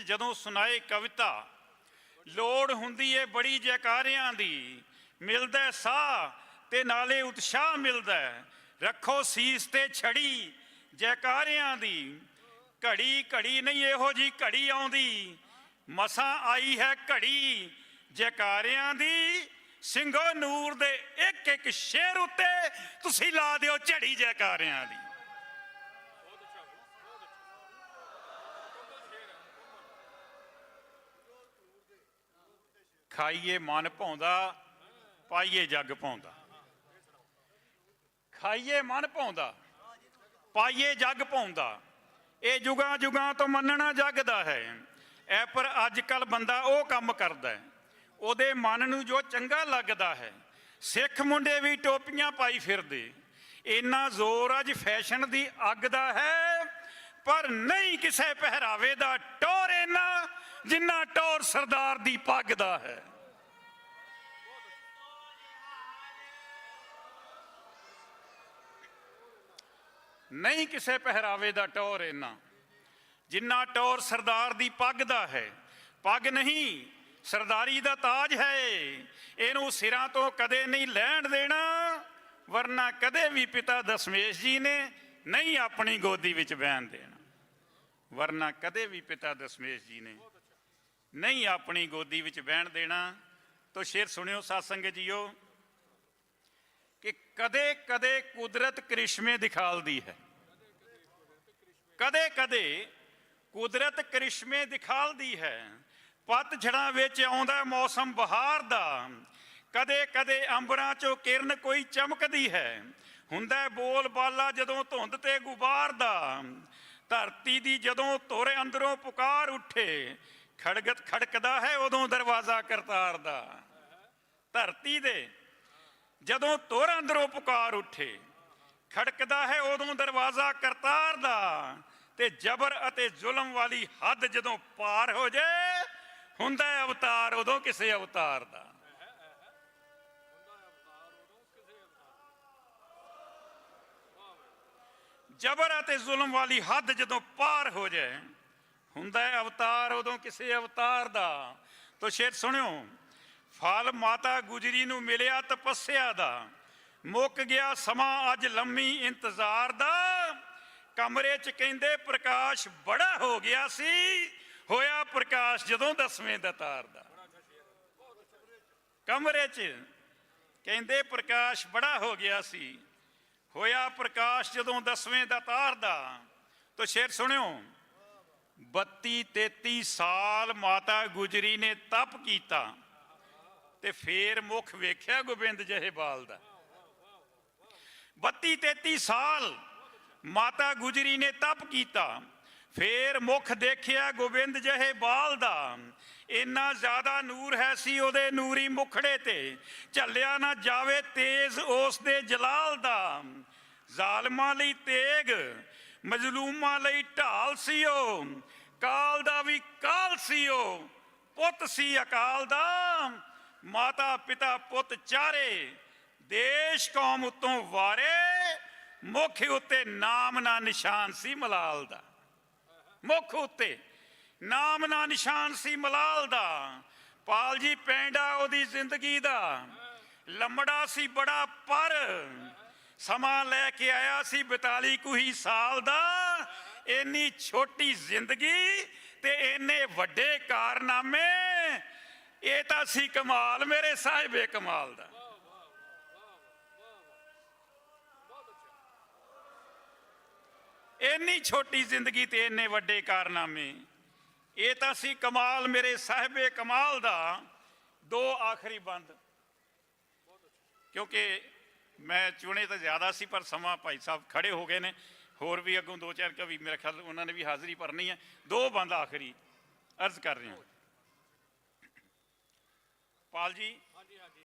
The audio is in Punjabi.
ਜਦੋਂ ਸੁਣਾਏ ਕਵਿਤਾ, ਲੋੜ ਹੁੰਦੀ ਏ ਬੜੀ ਜੈਕਾਰਿਆਂ ਦੀ, ਮਿਲਦਾ ਸਾਹ ਤੇ ਨਾਲੇ ਉਤਸ਼ਾਹ ਮਿਲਦਾ ਰੱਖੋ ਸੀਸ ਤੇ ਛੜੀ ਜੈਕਾਰਿਆਂ ਦੀ, ਘੜੀ ਘੜੀ ਨਹੀਂ ਇਹੋ ਜੀ ਘੜੀ ਆਉਂਦੀ। ਮਸਾਂ ਆਈ ਹੈ ਘੜੀ ਜੈਕਾਰਿਆਂ ਦੀ, ਸਿੰਘੋ ਨੂਰ ਦੇ ਇੱਕ ਇੱਕ ਸ਼ੇਰ ਉੱਤੇ ਤੁਸੀਂ ਲਾ ਦਿਓ ਝੜੀ ਜੈਕਾਰਿਆਂ ਦੀ। ਖਾਈਏ ਮਨ ਭਾਉਂਦਾ, ਪਾਈਏ ਜੱਗ ਭਾਉਂਦਾ। ਖਾਈਏ ਮਨ ਭਾਉਂਦਾ, ਪਾਈਏ ਜੱਗ ਭਾਉਂਦਾ। ਇਹ ਜੁਗਾਂ ਜੁਗਾਂ ਤੋਂ ਮੰਨਣਾ ਜੱਗ ਦਾ ਹੈ। ਐ ਪਰ ਅੱਜ ਕੱਲ ਬੰਦਾ ਉਹ ਕੰਮ ਕਰਦਾ ਹੈ। ਉਹਦੇ ਮਨ ਨੂੰ ਜੋ ਚੰਗਾ ਲੱਗਦਾ ਹੈ, ਸਿੱਖ ਮੁੰਡੇ ਵੀ ਟੋਪੀਆਂ ਪਾਈ ਫਿਰਦੇ। ਇੰਨਾ ਜ਼ੋਰ ਅੱਜ ਫੈਸ਼ਨ ਦੀ ਅੱਗ ਦਾ ਹੈ, ਪਰ ਨਹੀਂ ਕਿਸੇ ਪਹਿਰਾਵੇ ਦਾ ਟੋ ਜਿੰਨਾ ਟੌਰ ਸਰਦਾਰ ਦੀ ਪੱਗ ਦਾ ਹੈ। ਨਹੀਂ ਕਿਸੇ ਪਹਿਰਾਵੇ ਦਾ ਟੌਰ ਇੰਨਾ। ਜਿੰਨਾ ਟੌਰ ਸਰਦਾਰ ਦੀ ਪੱਗ ਦਾ ਹੈ। ਪੱਗ ਨਹੀਂ, ਸਰਦਾਰੀ ਦਾ ਤਾਜ ਹੈ। ਇਹਨੂੰ ਸਿਰਾਂ ਤੋਂ ਕਦੇ ਨਹੀਂ ਲੈਣ ਦੇਣਾ, ਵਰਨਾ ਕਦੇ ਵੀ ਪਿਤਾ ਦਸ਼ਮੇਸ਼ ਜੀ ਨੇ ਨਹੀਂ ਆਪਣੀ ਗੋਦੀ ਵਿੱਚ ਬਹਿਣ ਦੇਣਾ। ਵਰਨਾ ਕਦੇ ਵੀ ਪਿਤਾ ਦਸ਼ਮੇਸ਼ ਜੀ ਨੇ ਨਹੀਂ ਆਪਣੀ ਗੋਦੀ ਵਿੱਚ ਬਹਿਣ ਦੇਣਾ, ਤੋ ਸ਼ੇਰ ਸੁਣਿਓ ਸਾਧ ਸੰਗਤ ਜੀਓ, ਕਿ ਕਦੇ ਕਦੇ ਕੁਦਰਤ ਕ੍ਰਿਸ਼ਮੇ ਦਿਖਾਲਦੀ ਹੈ। ਕਦੇ ਕਦੇ ਕੁਦਰਤ ਕ੍ਰਿਸ਼ਮੇ ਦਿਖਾਲਦੀ ਹੈ। ਪਤਝੜਾਂ ਵਿੱਚ ਆਉਂਦਾ ਮੌਸਮ ਬਹਾਰ ਦਾ, ਕਦੇ ਕਦੇ ਅੰਬਰਾਂ ਚੋਂ ਕਿਰਨ ਕੋਈ ਚਮਕਦੀ ਹੈ। ਹੁੰਦਾ ਬੋਲ ਬਾਲਾ ਜਦੋਂ ਧੁੰਦ ਤੇ ਗੁਬਾਰ ਦਾ, ਧਰਤੀ ਦੀ ਜਦੋਂ ਧੁਰ ਅੰਦਰੋਂ ਪੁਕਾਰ ਉੱਠੇ ਖੜਗਤ ਖੜਕਦਾ ਹੈ ਉਦੋਂ ਦਰਵਾਜ਼ਾ ਕਰਤਾਰ ਦਾ। ਧਰਤੀ ਦੇ ਜਦੋਂ ਤੁਰ ਅੰਦਰੋਂ ਪੁਕਾਰ ਉੱਠੇ, ਖੜਕਦਾ ਹੈ ਉਦੋਂ ਦਰਵਾਜ਼ਾ ਕਰਤਾਰ ਦਾ ਤੇ ਜ਼ਬਰ ਅਤੇ ਜ਼ੁਲਮ ਵਾਲੀ ਹੱਦ ਜਦੋਂ ਪਾਰ ਹੋ ਜਾਏ ਹੁੰਦਾ ਹੈ ਅਵਤਾਰ ਉਦੋਂ ਕਿਸੇ ਅਵਤਾਰ ਦਾ। ਜ਼ਬਰ ਅਤੇ ਜ਼ੁਲਮ ਵਾਲੀ ਹੱਦ ਜਦੋਂ ਪਾਰ ਹੋ ਜਾਏ ਹੁੰਦਾ ਹੈ ਅਵਤਾਰ ਉਦੋਂ ਕਿਸੇ ਅਵਤਾਰ ਦਾ। ਤੋ ਸ਼ੇਰ ਸੁਣਿਓ, ਫਲ ਮਾਤਾ ਗੁਜਰੀ ਨੂੰ ਮਿਲਿਆ ਤਪੱਸਿਆ ਦਾ। ਮੁੱਕ ਗਿਆ ਸਮਾਂ ਅੱਜ ਲੰਮੀ ਇੰਤਜ਼ਾਰ ਦਾ। ਕਮਰੇ 'ਚ ਕਹਿੰਦੇ ਪ੍ਰਕਾਸ਼ ਬੜਾ ਹੋ ਗਿਆ ਸੀ। ਹੋਇਆ ਪ੍ਰਕਾਸ਼ ਜਦੋਂ ਦਸਵੇਂ ਦਾ ਤਾਰ ਦਾ। ਕਮਰੇ 'ਚ ਕਹਿੰਦੇ ਪ੍ਰਕਾਸ਼ ਬੜਾ ਹੋ ਗਿਆ ਸੀ। ਹੋਇਆ ਪ੍ਰਕਾਸ਼ ਜਦੋਂ ਦਸਵੇਂ ਦਾ ਤਾਰ ਦਾ। ਤੋ ਸ਼ੇਰ ਸੁਣਿਓ 32 33 ਸਾਲ ਮਾਤਾ ਗੁਜਰੀ ਨੇ ਤਪ ਕੀਤਾ ਤੇ ਫੇਰ ਮੁਖ ਵੇਖਿਆ ਗੋਬਿੰਦ ਜਿਹੇ ਦਾ। 32 33 ਸਾਲ ਮਾਤਾ ਗੁਜਰੀ ਨੇ ਤਪ ਕੀਤਾ, ਫੇਰ ਮੁਖ ਦੇਖਿਆ ਗੋਬਿੰਦ ਜਿਹੇ ਬਾਲ ਦਾ। ਇੰਨਾ ਜ਼ਿਆਦਾ ਨੂਰ ਹੈ ਸੀ ਉਹਦੇ ਨੂਰੀ ਮੁਖੜੇ ਤੇ, ਝੱਲਿਆ ਨਾ ਜਾਵੇ ਤੇਜ਼ ਉਸ ਦੇ ਜਲਾਲ ਦਾ। ਜ਼ਾਲਮਾਂ ਲਈ ਤੇਗ ਮਜ਼ਲੂਮਾਂ ਲਈ ਢਾਲ ਸੀ ਉਹ ਕਾਲ ਦਾ ਵੀ ਕਾਲ ਸੀ ਉਹ ਪੁੱਤ ਸੀ ਅਕਾਲ ਦਾ। ਮਾਤਾ ਪਿਤਾ ਪੁੱਤ ਚਾਰੇ, ਦੇਸ਼ ਕੌਮ ਉਤੋਂ ਵਾਰੇ, ਮੁਖ ਉੱਤੇ ਨਾਮ ਨਾ ਨਿਸ਼ਾਨ ਸੀ ਮਲਾਲ ਦਾ। ਮੁਖ ਉੱਤੇ ਨਾਮ ਨਾ ਨਿਸ਼ਾਨ ਸੀ ਮਲਾਲ ਦਾ। ਪਾਲ ਜੀ ਪੈਂਡਾ ਉਹਦੀ ਜ਼ਿੰਦਗੀ ਦਾ। ਲੰਮੜਾ ਸੀ ਬੜਾ ਪਰ। ਸਮਾਂ ਲੈ ਕੇ ਆਇਆ ਸੀ 42 ਕੁ ਹੀ ਸਾਲ ਦਾ। ਇੰਨੀ ਛੋਟੀ ਜ਼ਿੰਦਗੀ ਤੇ ਇੰਨੇ ਵੱਡੇ ਕਾਰਨਾਮੇ, ਇਹ ਤਾਂ ਸੀ ਕਮਾਲ ਮੇਰੇ ਸਾਹਿਬੇ ਕਮਾਲ ਦਾ। ਇੰਨੀ ਛੋਟੀ ਜ਼ਿੰਦਗੀ ਤੇ ਇੰਨੇ ਵੱਡੇ ਕਾਰਨਾਮੇ, ਇਹ ਤਾਂ ਸੀ ਕਮਾਲ ਮੇਰੇ ਸਾਹਿਬੇ ਕਮਾਲ ਦਾ। ਦੋ ਆਖਰੀ ਬੰਦ, ਕਿਉਂਕਿ ਮੈਂ ਚੁਣੇ ਤਾਂ ਜ਼ਿਆਦਾ ਸੀ, ਪਰ ਸਮਾਂ ਭਾਈ ਸਾਹਿਬ ਖੜੇ ਹੋ ਗਏ ਨੇ। ਹੋਰ ਵੀ ਅੱਗੋਂ ਦੋ ਚਾਰ ਕਵੀ ਮੇਰੇ ਖਿਆਲ ਉਹਨਾਂ ਨੇ ਵੀ ਹਾਜ਼ਰੀ ਭਰਨੀ ਹੈ। ਦੋ ਬੰਦ ਆਖਰੀ ਅਰਜ਼ ਕਰ ਰਹੇ। ਪਾਲ ਜੀ